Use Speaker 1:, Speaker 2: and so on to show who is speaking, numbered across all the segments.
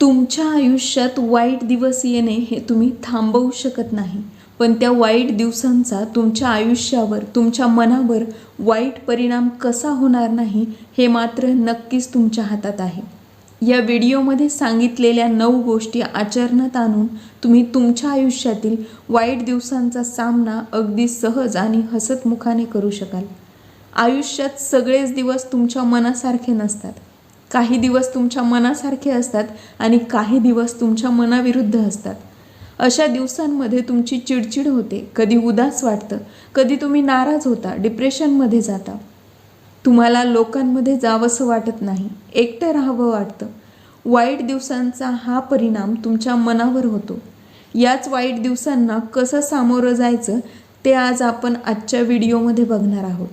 Speaker 1: तुमच्या आयुष्यात वाईट दिवस येणे हे तुम्ही थांबवू शकत नाही. पण त्या वाईट दिवसांचा तुमच्या आयुष्यावर तुमच्या मनावर वाईट परिणाम कसा होणार नाही हे मात्र नक्कीच तुमच्या हातात आहे. या व्हिडिओमध्ये सांगितलेल्या नऊ गोष्टी आचरणात आणून तुम्ही तुमच्या आयुष्यातील वाईट दिवसांचा सामना अगदी सहज आणि हसतमुखाने करू शकाल. आयुष्यात सगळेच दिवस तुमच्या मनासारखे नसतात. काही दिवस तुमच्या मनासारखे असतात आणि काही दिवस तुमच्या मनाविरुद्ध असतात. अशा दिवसांमध्ये तुमची चिडचिड होते कधी उदास वाटतं कधी तुम्ही नाराज होता डिप्रेशनमध्ये जाता. तुम्हाला लोकांमध्ये जावंसं वाटत नाही एकटं राहावं वाटतं. वाईट दिवसांचा हा परिणाम तुमच्या मनावर होतो. याच वाईट दिवसांना कसं सामोरं जायचं ते आज आपण आजच्या व्हिडिओमध्ये बघणार आहोत.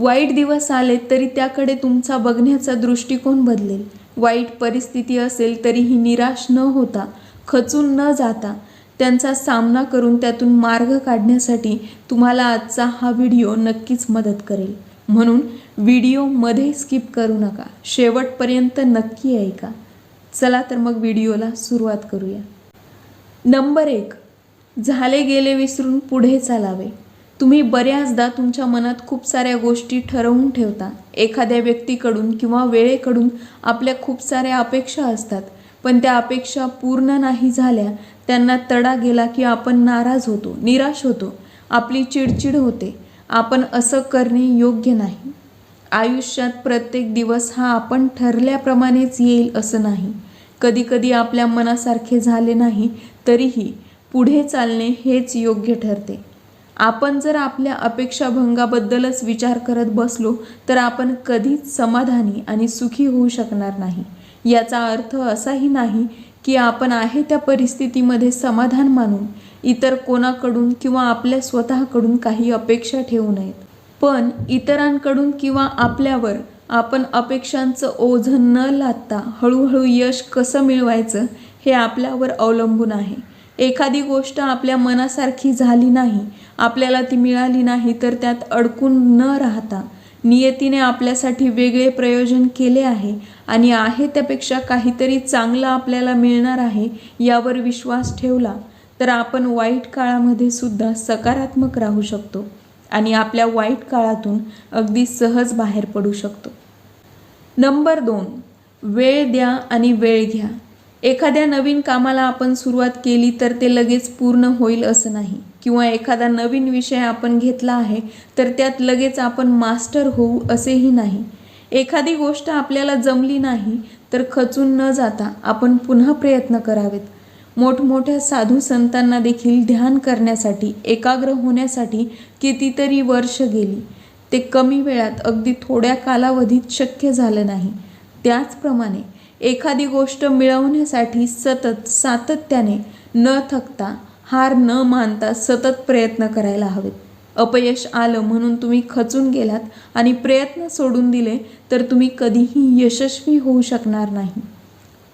Speaker 1: वाईट दिवस आले तरी त्याकडे तुमचा बघण्याचा दृष्टिकोन बदलेल. वाईट परिस्थिती असेल तरीही निराश न होता खचून न जाता त्यांचा सामना करून त्यातून मार्ग काढण्यासाठी तुम्हाला आजचा हा व्हिडिओ नक्कीच मदत करेल. म्हणून व्हिडिओमध्ये स्किप करू नका. शेवटपर्यंत नक्की ऐका. चला तर मग व्हिडिओला सुरुवात करूया. नंबर एक. झाले गेले विसरून पुढे चालावे. तुम्ही बऱ्याचदा तुमच्या मनात खूप साऱ्या गोष्टी ठरवून ठेवता. एखाद्या व्यक्तीकडून किंवा वेळेकडून आपल्या खूप साऱ्या अपेक्षा असतात. पण त्या अपेक्षा पूर्ण नाही झाल्या त्यांना तडा गेला की आपण नाराज होतो निराश होतो. आपली चिडचिड होते. आपण असं करणे योग्य नाही. आयुष्यात प्रत्येक दिवस हा आपण ठरल्याप्रमाणेच येईल असं नाही. कधीकधी आपल्या मनासारखे झाले नाही तरीही पुढे चालणे हेच योग्य ठरते. आपण जर आपल्या अपेक्षाभंगाबद्दलच विचार करत बसलो तर आपण कधीच समाधानी आणि सुखी होऊ शकणार नाही. याचा अर्थ असाही नाही की आपण आहे त्या परिस्थितीमध्ये समाधान मानून इतर कोणाकडून किंवा आपल्या स्वतःकडून काही अपेक्षा ठेवू नयेत. पण इतरांकडून किंवा आपल्यावर आपण अपेक्षांचं ओझं न लादता हळूहळू यश कसं मिळवायचं हे आपल्यावर अवलंबून आहे. एखादी गोष्ट आपल्या मनासारखी झाली नाही आपल्याला ती मिळाली नाही तर त्यात अडकून न राहता नियतीने आपल्यासाठी वेगळे प्रयोजन केले आहे आणि आहे त्यापेक्षा काहीतरी चांगलं आपल्याला मिळणार आहे यावर विश्वास ठेवला तर आपण वाईट काळामध्ये सुद्धा सकारात्मक राहू शकतो आणि आपल्या वाईट काळातून अगदी सहज बाहेर पडू शकतो. नंबर दोन वेळ द्या आणि वेळ घ्या. एखाद्या नवीन कामाला आपण सुरुवात केली तर ते लगेच पूर्ण होईल असं नाही. किंवा एखादा नवीन विषय आपण घेतला आहे तर त्यात लगेच आपण मास्टर होऊ असेही नाही. एखादी गोष्ट आपल्याला जमली नाही तर खचून न जाता आपण पुन्हा प्रयत्न करावेत. मोठमोठ्या साधू संतांना देखील ध्यान करण्यासाठी एकाग्र होण्यासाठी कितीतरी वर्ष गेली. ते कमी वेळात अगदी थोड्या कालावधीत शक्य झालं नाही. त्याचप्रमाणे एखादी गोष्ट मिळवण्यासाठी सतत सातत्याने न थकता हार न मानता सतत प्रयत्न करायला हवेत. अपयश आलं म्हणून तुम्ही खचून गेलात आणि प्रयत्न सोडून दिले तर तुम्ही कधीही यशस्वी होऊ शकणार नाही.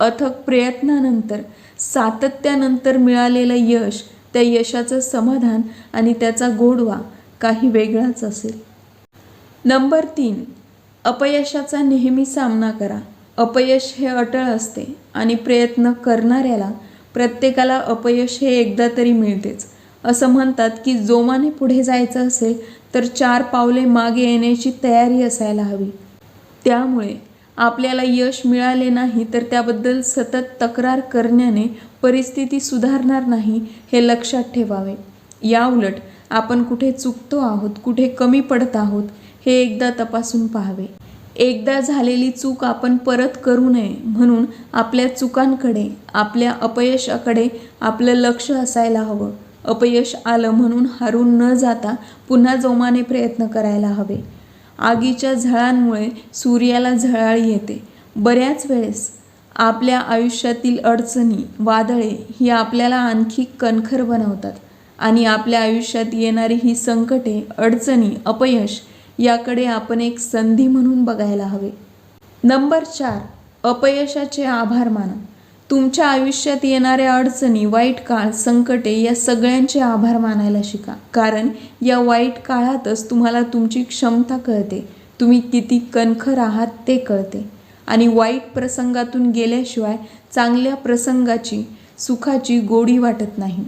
Speaker 1: अथक प्रयत्नानंतर सातत्यानंतर मिळालेलं यश त्या यशाचं समाधान आणि त्याचा गोडवा काही वेगळाच असेल. नंबर तीन अपयशाचा नेहमी सामना करा. अपयश हे अटळ असते आणि प्रयत्न करणाऱ्याला प्रत्येकाला अपयश हे एकदा तरी मिळतेच. असं म्हणतात की जोमाने पुढे जायचं असेल तर चार पावले मागे येण्याची तयारी असायला हवी. त्यामुळे आपल्याला यश मिळाले नाही तर त्याबद्दल सतत तक्रार करण्याने परिस्थिती सुधारणार नाही हे लक्षात ठेवावे. याउलट आपण कुठे चुकतो आहोत कुठे कमी पडत आहोत हे एकदा तपासून पाहावे. एकदा झालेली चूक आपण परत करू नये म्हणून आपल्या चुकांकडे आपल्या अपयशाकडे आपलं लक्ष असायला हवं. अपयश आलं म्हणून हारून न जाता पुन्हा जोमाने प्रयत्न करायला हवे. आगीच्या झळांमुळे सूर्याला झळाळी येते. बऱ्याच वेळेस आपल्या आयुष्यातील अडचणी वादळे ही आपल्याला आणखी कणखर बनवतात आणि आपल्या आयुष्यात येणारी ही संकटे अडचणी अपयश याकडे आपण एक संधी म्हणून बघायला हवे. नंबर चार अपयशाचे आभार माना तुमच्या आयुष्यात येणाऱ्या अडचणी वाईट काळ संकटे या सगळ्यांचे आभार मानायला शिका. कारण या वाईट काळातच तुम्हाला तुमची क्षमता कळते. तुम्ही किती कणखर आहात ते कळते. आणि वाईट प्रसंगातून गेल्याशिवाय चांगल्या प्रसंगाची सुखाची गोडी वाटत नाही.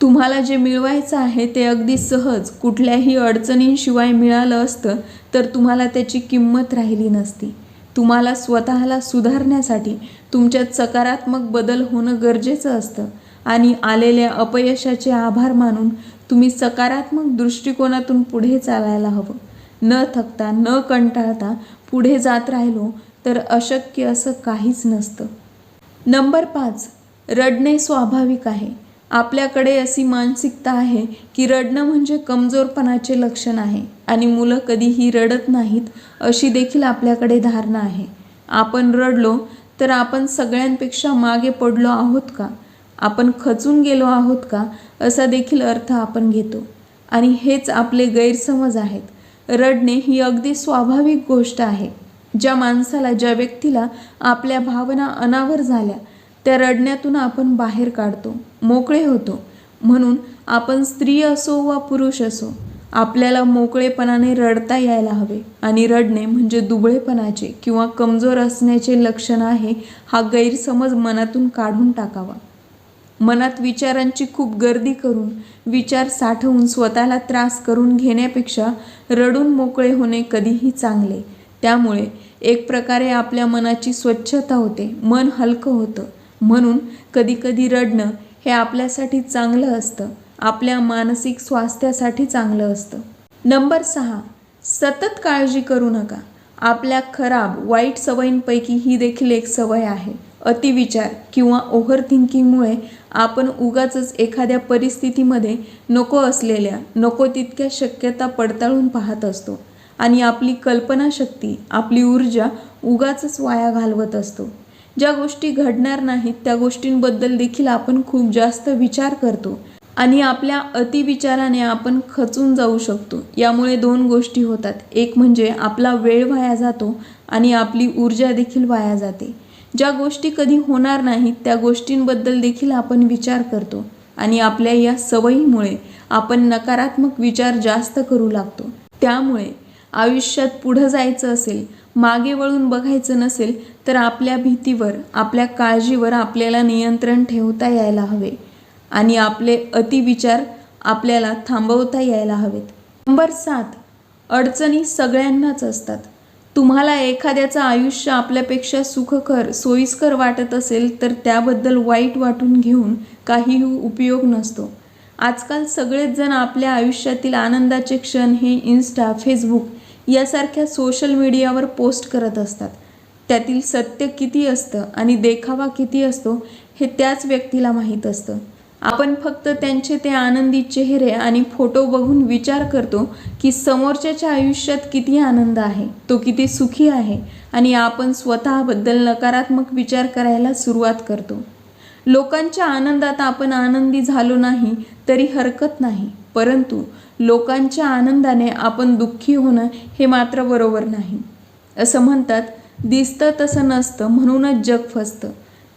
Speaker 1: तुम्हाला जे मिळवायचं आहे ते अगदी सहज कुठल्याही अडचणींशिवाय मिळालं असतं तर तुम्हाला त्याची किंमत राहिली नसती. तुम्हाला स्वतःला सुधारण्यासाठी तुमच्यात सकारात्मक बदल होणं गरजेचं असतं. आणि आलेल्या अपयशाचे आभार मानून तुम्ही सकारात्मक दृष्टिकोनातून पुढे चालायला हवं. न थकता न कंटाळता पुढे जात राहिलो तर अशक्य असं काहीच नसतं. नंबर पाच रडणे स्वाभाविक आहे. आपल्याकडे अशी मानसिकता आहे की रडणं म्हणजे कमजोरपणाचे लक्षण आहे आणि मुलं कधीही रडत नाहीत अशी देखील आपल्याकडे धारणा आहे. आपण रडलो तर आपण सगळ्यांपेक्षा मागे पडलो आहोत का? आपण खचून गेलो आहोत का? असा देखील अर्थ आपण घेतो. आणि हेच आपले गैरसमज आहेत. रडणे ही अगदी स्वाभाविक गोष्ट आहे. ज्या माणसाला ज्या व्यक्तीला आपल्या भावना अनावर झाल्या त्या रडण्यातून आपण बाहेर काढतो. मोकळे होतो. म्हणून आपण स्त्री असो वा पुरुष असो आपल्याला मोकळेपणाने रडता यायला हवे. आणि रडणे म्हणजे दुबळेपणाचे किंवा कमजोर असण्याचे लक्षण आहे हा गैरसमज मनातून काढून टाकावा. मनात विचारांची खूप गर्दी करून विचार साठवून स्वतःला त्रास करून घेण्यापेक्षा रडून मोकळे होणे कधीही चांगले. त्यामुळे एक प्रकारे आपल्या मनाची स्वच्छता होते मन हलकं होतं. म्हणून कधीकधी रडणं हे आपल्यासाठी चांगलं असतं. आपल्या मानसिक स्वास्थ्यासाठी चांगलं असतं. नंबर सहा सतत काळजी करू नका. आपल्या खराब वाईट सवयींपैकी ही देखील एक सवय आहे. अतिविचार किंवा ओव्हर थिंकिंगमुळे आपण उगाचच एखाद्या परिस्थितीमध्ये नको असलेल्या नको तितक्या शक्यता पडताळून पाहत असतो. आणि आपली कल्पनाशक्ती आपली ऊर्जा उगाचच वाया घालवत असतो. ज्या गोष्टी घडणार नाहीत त्या गोष्टींबद्दल देखील आपण खूप जास्त विचार करतो. आणि आपल्या अतिविचाराने आपण खचून जाऊ शकतो. यामुळे दोन गोष्टी होतात. एक म्हणजे आपला वेळ वाया जातो आणि आपली ऊर्जा देखील वाया जाते. ज्या गोष्टी कधी होणार नाहीत त्या गोष्टींबद्दल देखील आपण विचार करतो. आणि आपल्या या सवयीमुळे आपण नकारात्मक विचार जास्त करू लागतो. त्यामुळे आयुष्यात पुढं जायचं असेल मागे वळून बघायचं नसेल तर आपल्या भीतीवर आपल्या काळजीवर आपल्याला नियंत्रण ठेवता यायला हवे. आणि आपले अतिविचार आपल्याला थांबवता यायला हवेत. नंबर सात अडचणी सगळ्यांनाच असतात. तुम्हाला एखाद्याचं आयुष्य आपल्यापेक्षा सुखकर सोयीस्कर वाटत असेल तर त्याबद्दल वाईट वाटून घेऊन काहीही उपयोग नसतो. आजकाल सगळेच जण आपल्या आयुष्यातील आनंदाचे क्षण हे इन्स्टा फेसबुक यासारख्या सोशल मीडियावर पोस्ट करत असतात. त्यातील सत्य किती असतं आणि देखावा किती असतो हे त्याच व्यक्तीला माहीत असतं. आपण फक्त त्यांचे ते आनंदी चेहरे आणि फोटो बघून विचार करतो की समोरच्याच्या आयुष्यात किती आनंद आहे तो किती सुखी आहे आणि आपण स्वतःबद्दल नकारात्मक विचार करायला सुरुवात करतो. लोकांच्या आनंदात आपण आनंदी झालो नाही तरी हरकत नाही परंतु लोकांच्या आनंदाने आपण दुःखी होणं हे मात्र बरोबर नाही. असं म्हणतात दिसतं तसं नसतं म्हणूनच जग फसतं.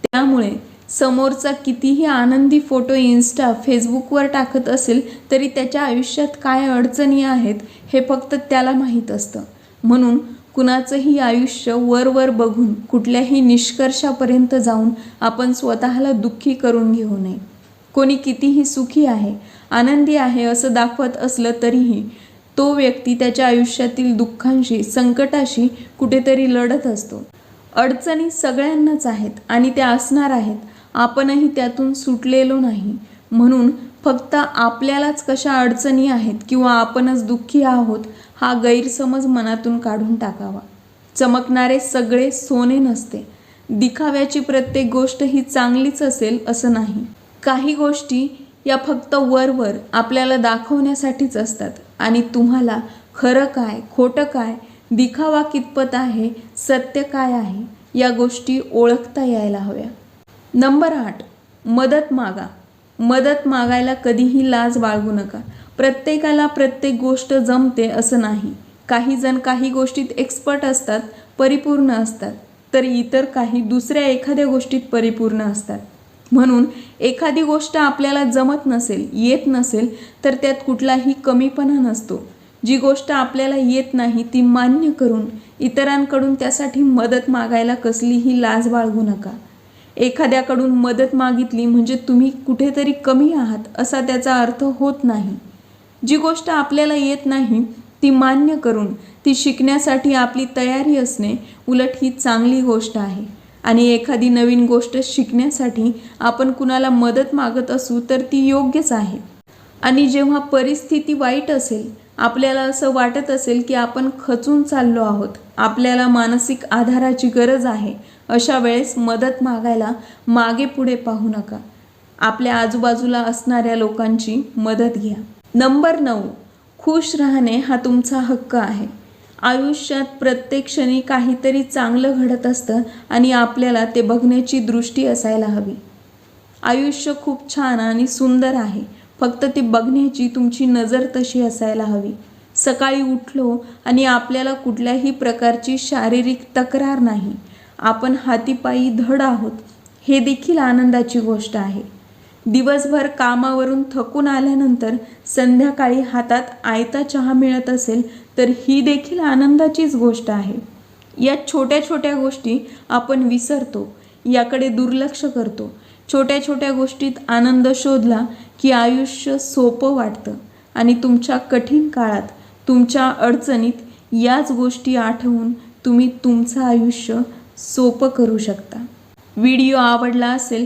Speaker 1: त्यामुळे समोरचा कितीही आनंदी फोटो इन्स्टा फेसबुकवर टाकत असेल तरी त्याच्या आयुष्यात काय अडचणी आहेत हे फक्त त्याला माहीत असतं. म्हणून कुणाचंही आयुष्य वरवर बघून कुठल्याही निष्कर्षापर्यंत जाऊन आपण स्वतःला दुःखी करून घेऊ नये. कोणी कितीही सुखी आहे आनंदी आहे असं दाखवत असलं तरीही तो व्यक्ती त्याच्या आयुष्यातील दुःखांशी संकटाशी कुठेतरी लढत असतो. अडचणी सगळ्यांनाच आहेत आणि त्या असणार आहेत. आपणही त्यातून सुटलेलो नाही. म्हणून फक्त आपल्यालाच कशा अडचणी आहेत किंवा आपणच दुःखी आहोत हा गैरसमज मनातून काढून टाकावा. चमकणारे सगळे सोने नसते. दिखाव्याची प्रत्येक गोष्ट ही चांगलीच असेल असं नाही. काही गोष्टी या फक्त वरवर आपल्याला दाखवण्यासाठीच असतात. आणि तुम्हाला खरं काय खोटं काय दिखावा कितपत आहे सत्य काय आहे या गोष्टी ओळखता यायला हव्या. नंबर आठ मदत मागा. मदत मागायला कधीही लाज बाळगू नका. प्रत्येकाला प्रत्येक गोष्ट जमते असं नाही. काही जण काही गोष्टीत एक्सपर्ट असतात परिपूर्ण असतात. तर इतर काही दुसऱ्या एखाद्या गोष्टीत परिपूर्ण असतात. म्हणून एखादी गोष्ट आपल्याला जमत नसेल येत नसेल तर त्यात कुठलाही कमीपणा नसतो. जी गोष्ट आपल्याला येत नाही ती मान्य करून इतरांकडून त्यासाठी मदत मागायला कसलीही लाज बाळगू नका. एखाद्याकडून मदत मागितली म्हणजे तुम्ही कुठेतरी कमी आहात असा त्याचा अर्थ होत नाही. जी गोष्ट आपल्याला येत नाही ती मान्य करून ती शिकण्यासाठी आपली तयारी असणे उलट ही चांगली गोष्ट आहे. आणि एखादी नवीन गोष्ट शिकण्यासाठी आपण कुणाला मदत मागत असू तर ती योग्यच आहे. आणि जेव्हा परिस्थिती वाईट असेल आपल्याला असं वाटत असेल की आपण खचून चाललो आहोत आपल्याला मानसिक आधाराची गरज आहे अशा वेळेस मदत मागायला मागे पुढे पाहू नका. आपल्या आजूबाजूला असणाऱ्या लोकांची मदत घ्या. नंबर नऊ खुश राहणे हा तुमचा हक्क आहे. आयुष्यात प्रत्येक क्षणी काहीतरी चांगलं घडत असतं आणि आपल्याला ते बघण्याची दृष्टी असायला हवी. आयुष्य खूप छान आणि सुंदर आहे. फक्त ते बघण्याची तुमची नजर तशी असायला हवी. सकाळी उठलो आणि आपल्याला कुठल्याही प्रकारची शारीरिक तक्रार नाही. आपण हातीपायी धड आहोत. हे देखील आनंदाची गोष्ट आहे. दिवसभर कामावरून थकून आल्यानंतर संध्याकाळी हातात आयता चहा मिळत असेल तर ही देखील आनंदाचीच गोष्ट आहे. या छोट्या छोट्या गोष्टी आपण विसरतो याकडे दुर्लक्ष करतो. छोट्या छोट्या गोष्टीत आनंद शोधला की आयुष्य सोपं वाटतं. आणि तुमच्या कठीण काळात तुमच्या अडचणीत याच गोष्टी आठवून तुम्ही तुमचं आयुष्य सोपं करू शकता. व्हिडिओ आवडला असेल